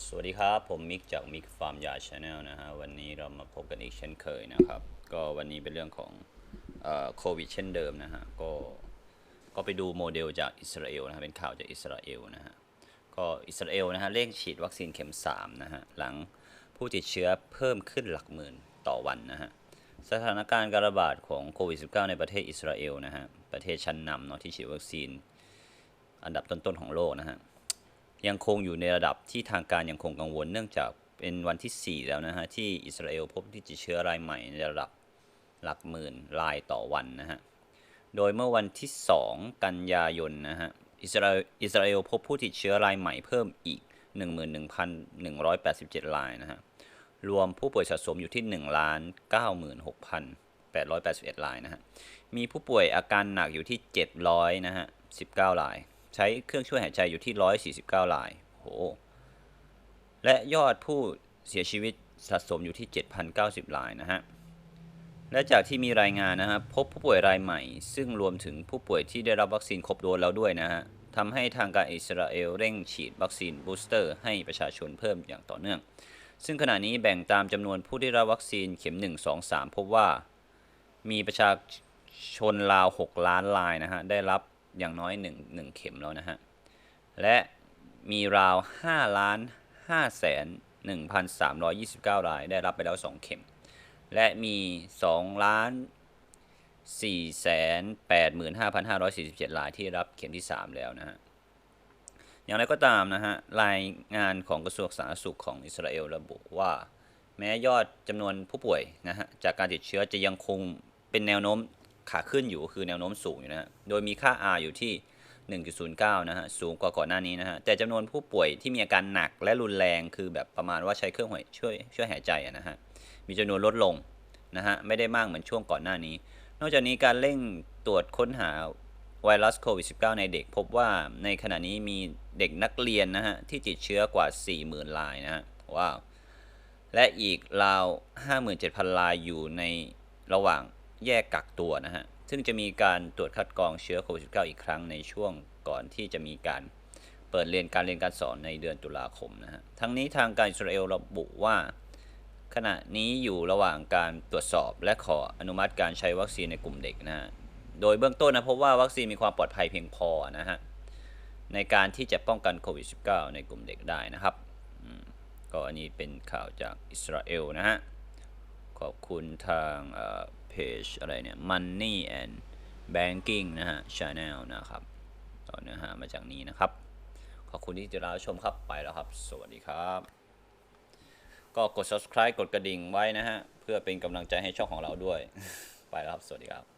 สวัสดีครับ ผมมิกจากมิกฟาร์มยาชาแนลนะฮะวันนี้เรามาพบกันอีกเช่นเคยนะครับ ก็วันนี้เป็นเรื่องของโควิดเช่นเดิมนะฮะก็ก็ไปดูโมเดลจากอิสราเอลนะฮะเป็นข่าวจากอิสราเอลนะฮะก็อิสราเอลนะฮะเร่งฉีดวัคซีนเข็ม3นะฮะหลังผู้ติดเชื้อเพิ่มขึ้นหลักหมื่นต่อวันนะฮะสถานการณ์การระบาดของโควิด -19 ในประเทศอิสราเอลนะฮะประเทศชั้นนำเนาะที่ฉีดวัคซีน อันดับต้นๆของโลกนะฮะ ยังคงอยู่ในระดับที่ทางการยังคงกังวล เนื่องจากเป็นวันที่ 4 แล้วนะฮะ ที่อิสราเอลพบที่ติดเชื้อรายใหม่ในระดับหลักหมื่นรายต่อวันนะฮะ โดยเมื่อวันที่ 2 กันยายนนะฮะอิสราอิสราเอลพบผู้ติดเชื้อรายใหม่เพิ่มอีก 11,187 รายนะฮะ รวมผู้ป่วยสะสมอยู่ที่1ล้าน96,881 รายนะฮะ มีผู้ป่วยอาการหนักอยู่ที่ 700 นะฮะ 19 ราย ใช้เครื่องช่วยหายใจอยู่ที่ 149รายโหและยอดผู้เสียชีวิตสะสมอยู่ที่ 7,090รายนะฮะ และจากที่มีรายงานนะครับพบผู้ป่วยรายใหม่ ซึ่งรวมถึงผู้ป่วยที่ได้รับวัคซีนครบโดสแล้วด้วยนะฮะทำให้ทางการอิสราเอลเร่งฉีดวัคซีนบูสเตอร์ ให้ประชาชนเพิ่มอย่างต่อเนื่อง ซึ่งขณะนี้แบ่งตามจำนวนผู้ได้รับวัคซีนเข็ม 1 2 3 พบว่ามีประชาชนราว 6 ล้านรายนะฮะได้รับ อย่างน้อย 1 1 เข็มแล้วนะฮะ และมีราว5ล้าน5แสน1,329 ราย ได้รับไปแล้ว 2 เข็ม และมี2ล้าน4แสน85,547 รายที่รับเข็มที่ 3 แล้วนะฮะ อย่างไรก็ตามนะฮะ รายงานของกระทรวงสาธารณสุขของอิสราเอลระบุว่า แม้ยอดจำนวนผู้ป่วยนะฮะจากการติดเชื้อจะยังคงเป็นแนวโน้ม ขาขึ้นอยู่คือแนวโน้มสูงอยู่นะฮะ โดยมีค่า R อยู่ที่ 1.09 นะฮะ สูงกว่าก่อนหน้านี้นะฮะ แต่จำนวนผู้ป่วยที่มีอาการหนักและรุนแรงคือแบบประมาณว่าใช้เครื่องหวยช่วยช่วยหายใจนะฮะ มีจำนวนลดลงนะฮะ ไม่ได้มากเหมือนช่วงก่อนหน้านี้ นอกจากนี้การเร่งตรวจค้นหาไวรัสโควิด -19 ในเด็กพบว่าในขณะนี้มีเด็กนักเรียนนะฮะ ที่ติดเชื้อกว่า 40,000รายนะฮะ ว้าว และอีกราว 57,000รายอยู่ในระหว่าง แยกกักตัวนะฮะ ซึ่งจะมีการตรวจคัดกรองเชื้อโควิด -19 อีกครั้งในช่วงก่อนที่จะมีการเปิดเรียนการเรียนการสอนในเดือนตุลาคมนะฮะ ทั้งนี้ทางการอิสราเอลระบุว่า ขณะนี้อยู่ระหว่างการตรวจสอบและขออนุมัติการใช้วัคซีนในกลุ่มเด็กนะฮะ โดยเบื้องต้นนะพบว่าวัคซีนมีความปลอดภัยเพียงพอนะฮะในการที่จะป้องกันโควิด -19 ในกลุ่มเด็กได้นะครับ ก็อันนี้เป็นข่าวจากอิสราเอลนะฮะ ขอบคุณทาง เพจอะไรเนี่ย Money and Banking นะฮะ Channel นะครับต่อเนื้อหามาจากนี้นะครับ ขอบคุณที่ติดตามชมครับไปแล้วครับ สวัสดีครับ ก็กด subscribe กดกระดิ่งไว้นะฮะ เพื่อเป็นกำลังใจให้ช่องของเราด้วย ไปแล้วครับ สวัสดีครับ